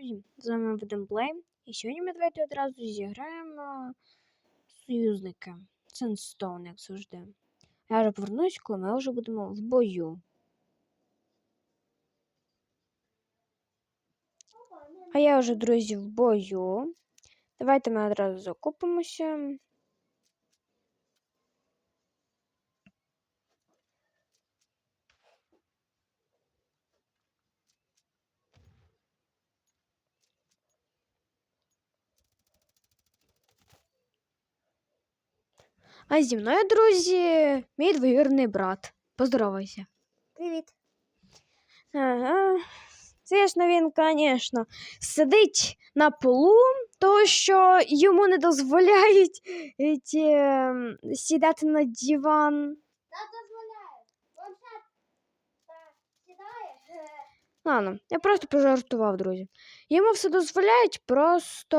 друзі! З вами Ведемплей. І сьогодні ми давайте одразу зіграємо союзники. Сенстоун, як завжди. Я вже повернусь, коли ми вже будемо в бою. А я вже, друзі, в бою. Давайте ми одразу закупимося. А зі мною, друзі, мій двоюрний брат. Поздоровайся. Привіт. Ага. Звісно, він, звісно, сидить на полу, тому що йому не дозволяють ем, сідати на диван. Та дозволяє. Планшет сідає. Ладно, я просто пожартував, друзі. Йому все дозволяють, просто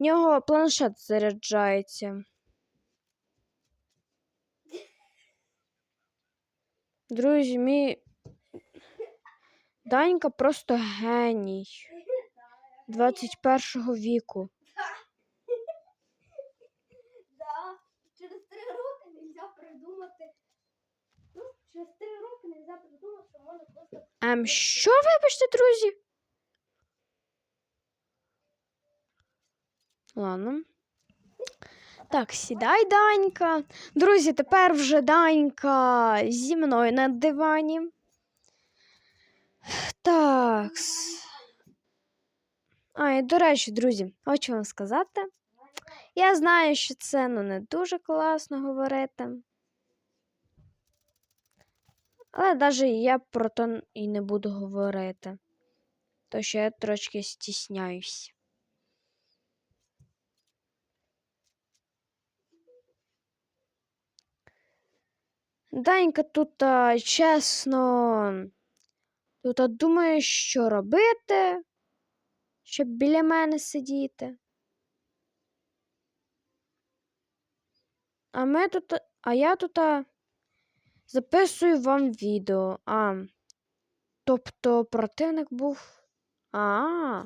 в нього планшет заряджається. Друзі, мій Данька просто геній 21 віку. Через три роки нельзя придумати. Ну, через три роки нельзя придумати, що можна просто. Ем, що вибачте, друзі? Ладно. Так, сідай, Данька. Друзі, тепер вже Данька зі мною на дивані. Так. А, і до речі, друзі, хочу вам сказати. Я знаю, що це ну, не дуже класно говорити. Але навіть я про то і не буду говорити. То що я трошки стісняюсь. Данька тут а, чесно. Тут а, думає, що робити, щоб біля мене сидіти. А ми тут, а я тут а, записую вам відео. А, тобто противник був. А,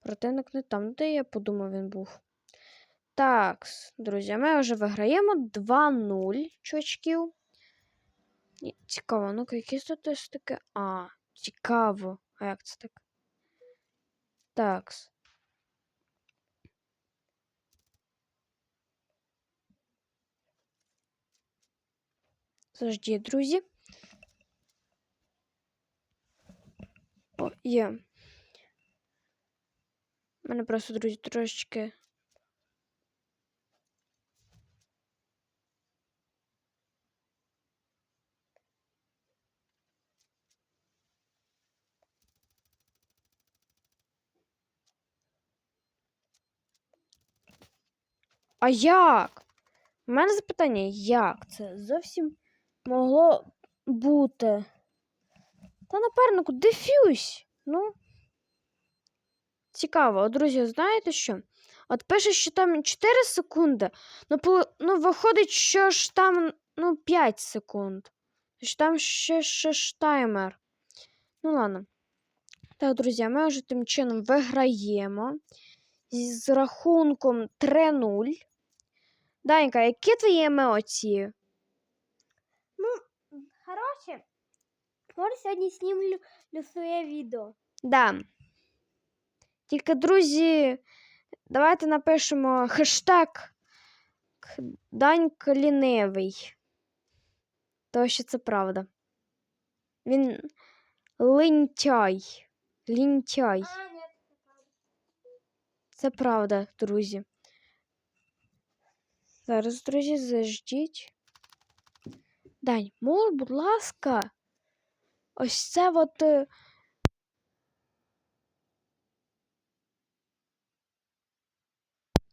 противник не там, де я подумав, він був. Так, друзі, ми вже виграємо 2-0 чувачків. Цікаво, ну-ка, які статистики? А, цікаво. А як це так? Такс. Завжди, друзі. О, є. У мене просто, друзі, трошечки. А як? У мене запитання, як це зовсім могло бути? Та напарнику, дефюсь. Ну. Цікаво, друзі, знаєте що? От пише, що там 4 секунди, ну, по, ну виходить, що ж там ну, 5 секунд. Що там ще, ще ж таймер. Ну, ладно. Так, друзі, ми вже тим чином виграємо з рахунком 3-0. Данька, які твої емоції? Хороше. Може, сьогодні знімлю своє відео. Да. Тільки, друзі, давайте напишемо хештег Данька лінивий. Тому що це правда. Він лінтяй. Лінтяй. Це правда, друзі. Зараз, друзі, заждіть. Дань, мож, будь ласка. Ось це от. е,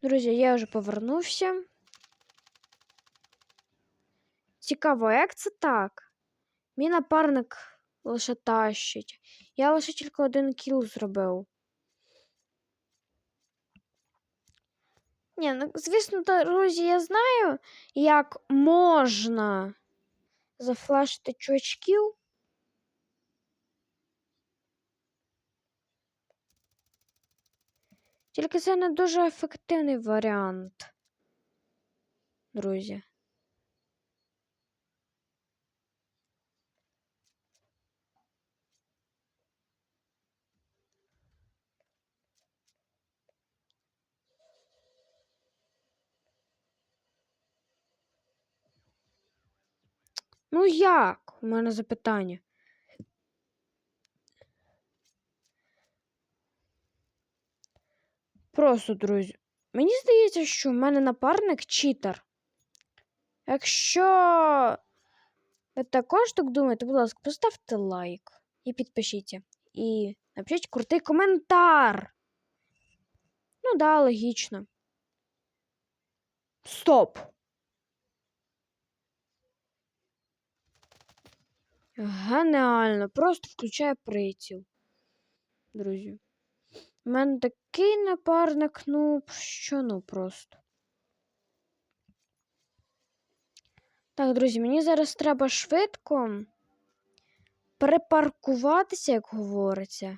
Друзі, я вже повернувся. Цікаво, як це так? Мій напарник лише тащить. Я лише тільки один кіл зробив. Ні, ну, звісно, друзі, я знаю, як можна зафлашити чувачків. Тільки це не дуже ефективний варіант. Друзі. Ну як? У мене запитання. Просто, друзі. Мені здається, що в мене напарник читер. Якщо ви також так думаєте, будь ласка, поставте лайк і підпишіться. І напишіть крутий коментар. Ну да, логічно. Стоп. Геніально. Просто включаю приціл. Друзі. У мене такий напарник, ну, що ну просто. Так, друзі, мені зараз треба швидко припаркуватися, як говориться.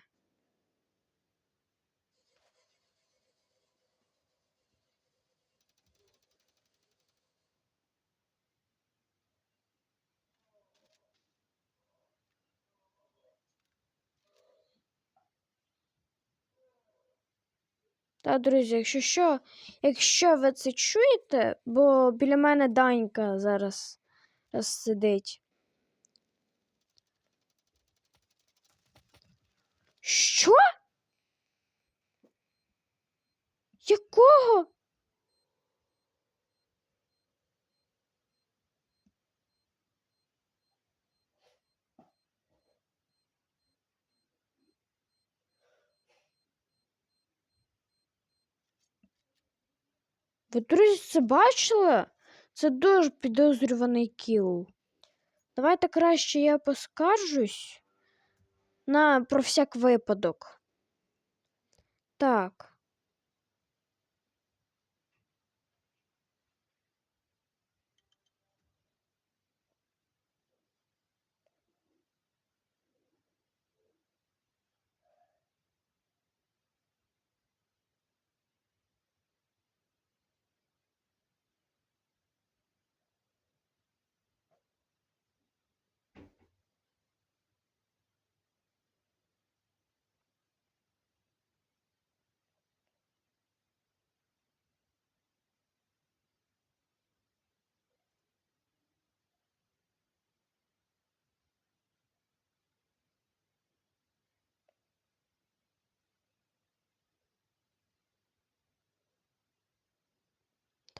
Так, друзі, якщо що, якщо ви це чуєте, бо біля мене Данька зараз, сидить. Що? Якого? Ви, друзі, це бачили? Це дуже підозрюваний кіл. Давайте краще я поскаржусь на про всяк випадок. Так.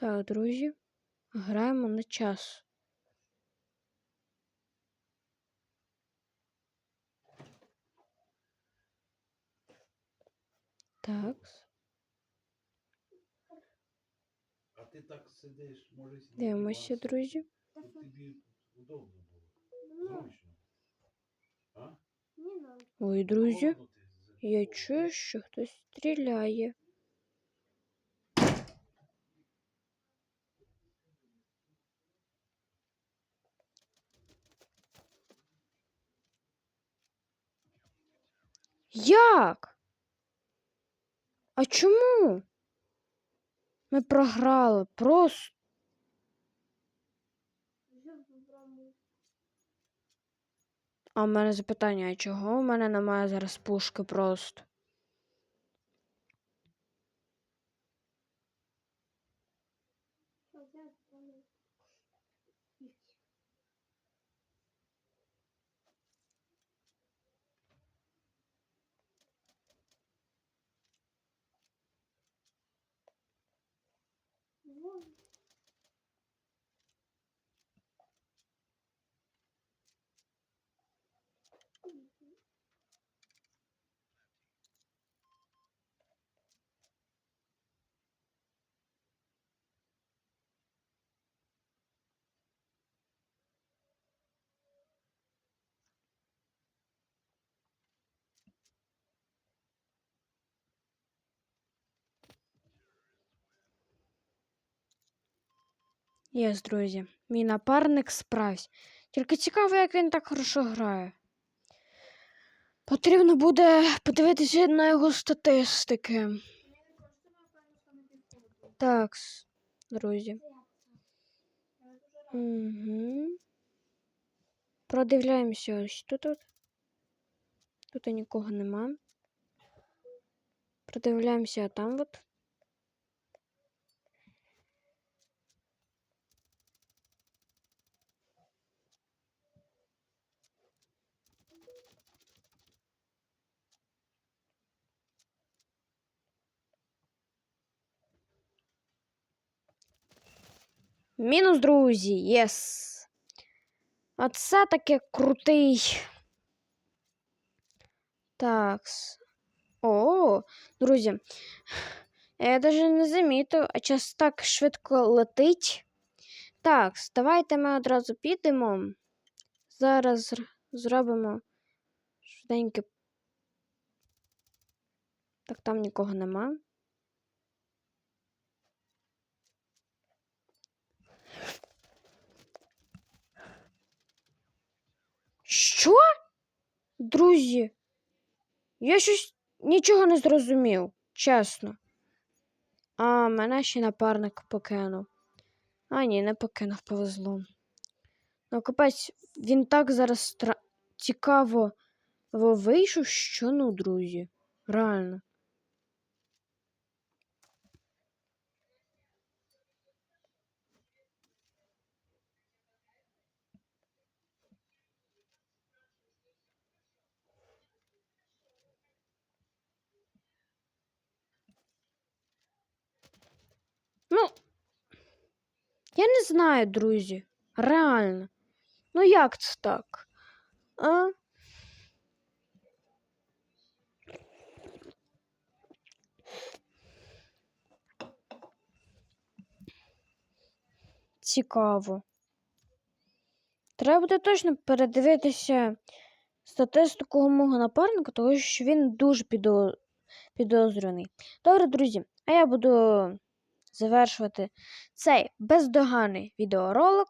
Так, друзі, граємо на час. Так. А ти так сидиш, може сидіти. Дивимося, друзі. щоб тобі удобно було. Ну, Зручно. А? не надо. Ой, друзі, я чую, що хтось стріляє. Як? А чому? Ми програли просто. А в мене запитання, а чого у мене немає зараз пушки просто? one. Єс, друзі. Мій напарник справсь. Тільки цікаво, як він так хорошо грає. Потрібно буде подивитися на його статистики. Так, друзі. Угу. Продивляємося ось тут. Тут, тут нікого нема. Продивляємося там от. Мінус, друзі, єс. Оце таке крутий. Такс. О, друзі. Я навіть не замітив, а час так швидко летить. Так, давайте ми одразу підемо. Зараз зробимо швиденьке. Так, там нікого нема. Що? Друзі? Я щось нічого не зрозумів, чесно. А, мене ще напарник покинув. А, ні, не покинув, повезло. Ну, капець, він так зараз стра... цікаво вийшов, що ну, друзі. Реально. Ну, я не знаю, друзі. Реально. Ну як це так? А? Цікаво. Треба буде точно передивитися статистику мого напарника, тому що він дуже підозрюваний. Добре, друзі, а я буду завершувати цей бездоганний відеоролик.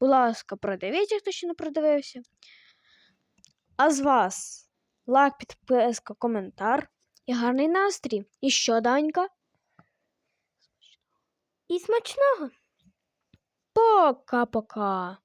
Будь ласка, продивіться, хто ще не продивився. А з вас лайк, підписка, коментар і гарний настрій. І що, Данька? І смачного! Пока-пока.